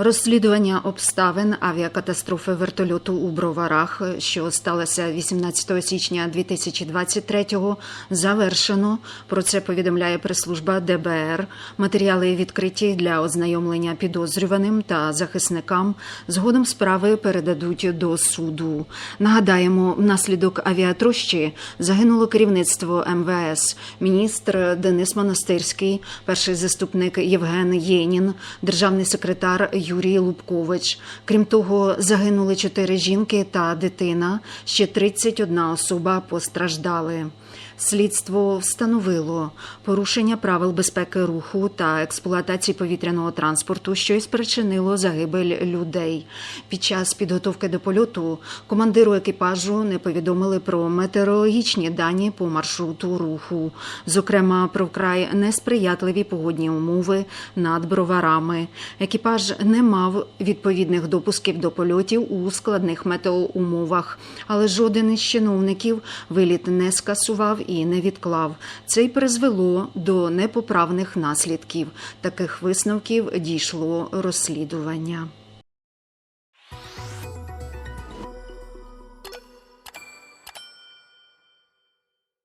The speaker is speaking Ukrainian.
Розслідування обставин авіакатастрофи вертольоту у Броварах, що сталося 18 січня 2023-го, завершено. Про це повідомляє прес-служба ДБР. Матеріали відкриті для ознайомлення підозрюваним та захисникам. Згодом справи передадуть до суду. Нагадаємо, внаслідок авіатрощі загинуло керівництво МВС, міністр Денис Монастирський, перший заступник Євген Єнін, державний секретар Юрій Лубкович. Крім того, загинули чотири жінки та дитина. Ще 31 особа постраждали. Слідство встановило порушення правил безпеки руху та експлуатації повітряного транспорту, що й спричинило загибель людей. Під час підготовки до польоту командиру екіпажу не повідомили про метеорологічні дані по маршруту руху, зокрема про вкрай несприятливі погодні умови над броварами. Екіпаж не мав відповідних допусків до польотів у складних метеоумовах, але жоден із чиновників виліт не скасував і не відклав. Це й призвело до непоправних наслідків. Таких висновків дійшло розслідування.